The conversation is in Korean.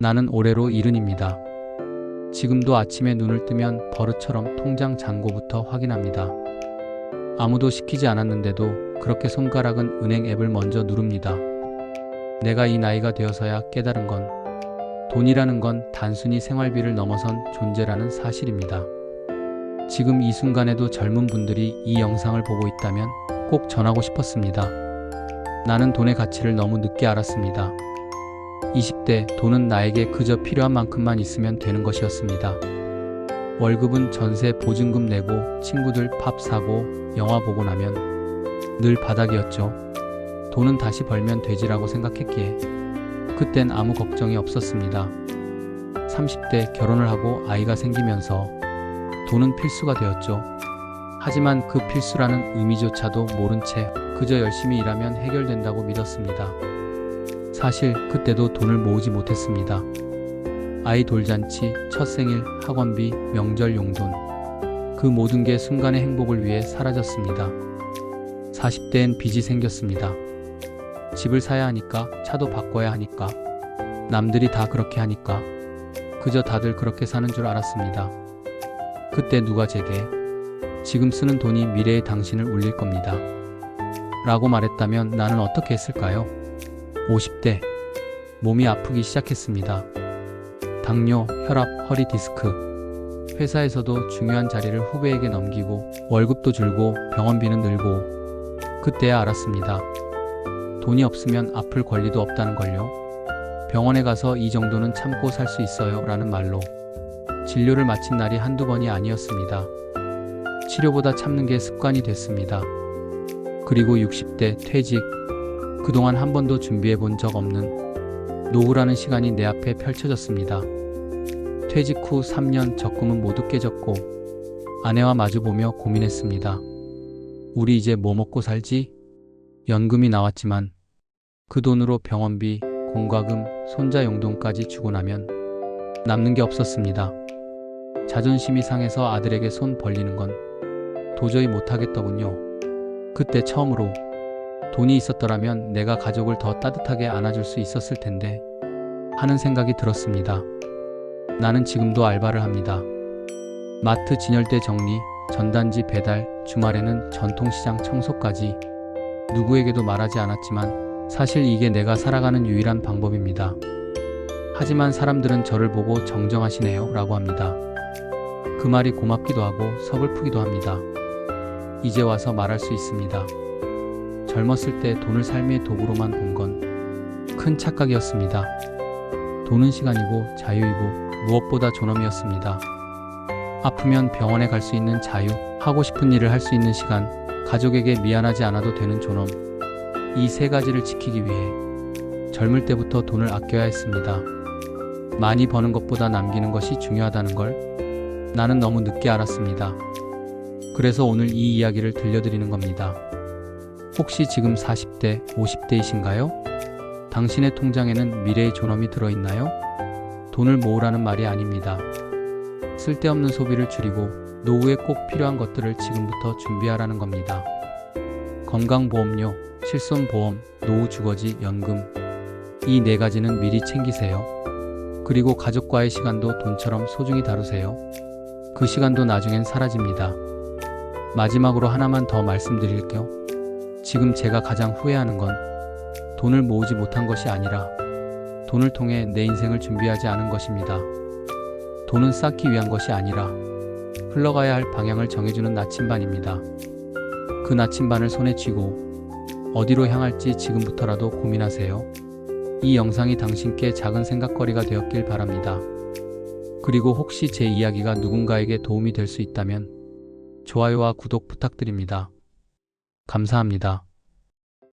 나는 올해로 이른입니다. 지금도 아침에 눈을 뜨면 버릇처럼 통장 잔고부터 확인합니다. 아무도 시키지 않았는데도 그렇게 손가락은 은행 앱을 먼저 누릅니다. 내가 이 나이가 되어서야 깨달은 건 돈이라는 건 단순히 생활비를 넘어선 존재라는 사실입니다. 지금 이 순간에도 젊은 분들이 이 영상을 보고 있다면 꼭 전하고 싶었습니다. 나는 돈의 가치를 너무 늦게 알았습니다. 20대 돈은 나에게 그저 필요한 만큼만 있으면 되는 것이었습니다. 월급은 전세 보증금 내고 친구들 밥 사고 영화 보고 나면 늘 바닥이었죠. 돈은 다시 벌면 되지라고 생각했기에 그땐 아무 걱정이 없었습니다. 30대 결혼을 하고 아이가 생기면서 돈은 필수가 되었죠. 하지만 그 필수라는 의미조차도 모른 채 그저 열심히 일하면 해결된다고 믿었습니다. 사실 그때도 돈을 모으지 못했습니다. 아이 돌잔치, 첫 생일, 학원비, 명절 용돈. 그 모든 게 순간의 행복을 위해 사라졌습니다. 40대엔 빚이 생겼습니다. 집을 사야 하니까, 차도 바꿔야 하니까, 남들이 다 그렇게 하니까, 그저 다들 그렇게 사는 줄 알았습니다. 그때 누가 제게 지금 쓰는 돈이 미래의 당신을 울릴 겁니다. 라고 말했다면 나는 어떻게 했을까요? 50대 몸이 아프기 시작했습니다. 당뇨, 혈압, 허리 디스크. 회사에서도 중요한 자리를 후배에게 넘기고 월급도 줄고 병원비는 늘고 그때야 알았습니다. 돈이 없으면 아플 권리도 없다는 걸요. 병원에 가서 이 정도는 참고 살 수 있어요 라는 말로 진료를 마친 날이 한두 번이 아니었습니다. 치료보다 참는 게 습관이 됐습니다. 그리고 60대 퇴직. 그동안 한 번도 준비해 본 적 없는 노후라는 시간이 내 앞에 펼쳐졌습니다. 퇴직 후 3년 적금은 모두 깨졌고 아내와 마주보며 고민했습니다. 우리 이제 뭐 먹고 살지? 연금이 나왔지만 그 돈으로 병원비, 공과금, 손자 용돈까지 주고 나면 남는 게 없었습니다. 자존심이 상해서 아들에게 손 벌리는 건 도저히 못하겠더군요. 그때 처음으로 돈이 있었더라면 내가 가족을 더 따뜻하게 안아줄 수 있었을 텐데 하는 생각이 들었습니다. 나는 지금도 알바를 합니다. 마트 진열대 정리, 전단지 배달, 주말에는 전통시장 청소까지 누구에게도 말하지 않았지만 사실 이게 내가 살아가는 유일한 방법입니다. 하지만 사람들은 저를 보고 정정하시네요 라고 합니다. 그 말이 고맙기도 하고 서글프기도 합니다. 이제 와서 말할 수 있습니다. 젊었을 때 돈을 삶의 도구로만 본 건 큰 착각이었습니다. 돈은 시간이고 자유이고 무엇보다 존엄이었습니다. 아프면 병원에 갈 수 있는 자유, 하고 싶은 일을 할 수 있는 시간, 가족에게 미안하지 않아도 되는 존엄. 이 세 가지를 지키기 위해 젊을 때부터 돈을 아껴야 했습니다. 많이 버는 것보다 남기는 것이 중요하다는 걸 나는 너무 늦게 알았습니다. 그래서 오늘 이 이야기를 들려드리는 겁니다. 혹시 지금 40대, 50대이신가요? 당신의 통장에는 미래의 존엄이 들어있나요? 돈을 모으라는 말이 아닙니다. 쓸데없는 소비를 줄이고 노후에 꼭 필요한 것들을 지금부터 준비하라는 겁니다. 건강보험료, 실손보험, 노후 주거지, 연금. 이 네 가지는 미리 챙기세요. 그리고 가족과의 시간도 돈처럼 소중히 다루세요. 그 시간도 나중엔 사라집니다. 마지막으로 하나만 더 말씀드릴게요. 지금 제가 가장 후회하는 건 돈을 모으지 못한 것이 아니라 돈을 통해 내 인생을 준비하지 않은 것입니다. 돈은 쌓기 위한 것이 아니라 흘러가야 할 방향을 정해주는 나침반입니다. 그 나침반을 손에 쥐고 어디로 향할지 지금부터라도 고민하세요. 이 영상이 당신께 작은 생각거리가 되었길 바랍니다. 그리고 혹시 제 이야기가 누군가에게 도움이 될 수 있다면 좋아요와 구독 부탁드립니다. 감사합니다.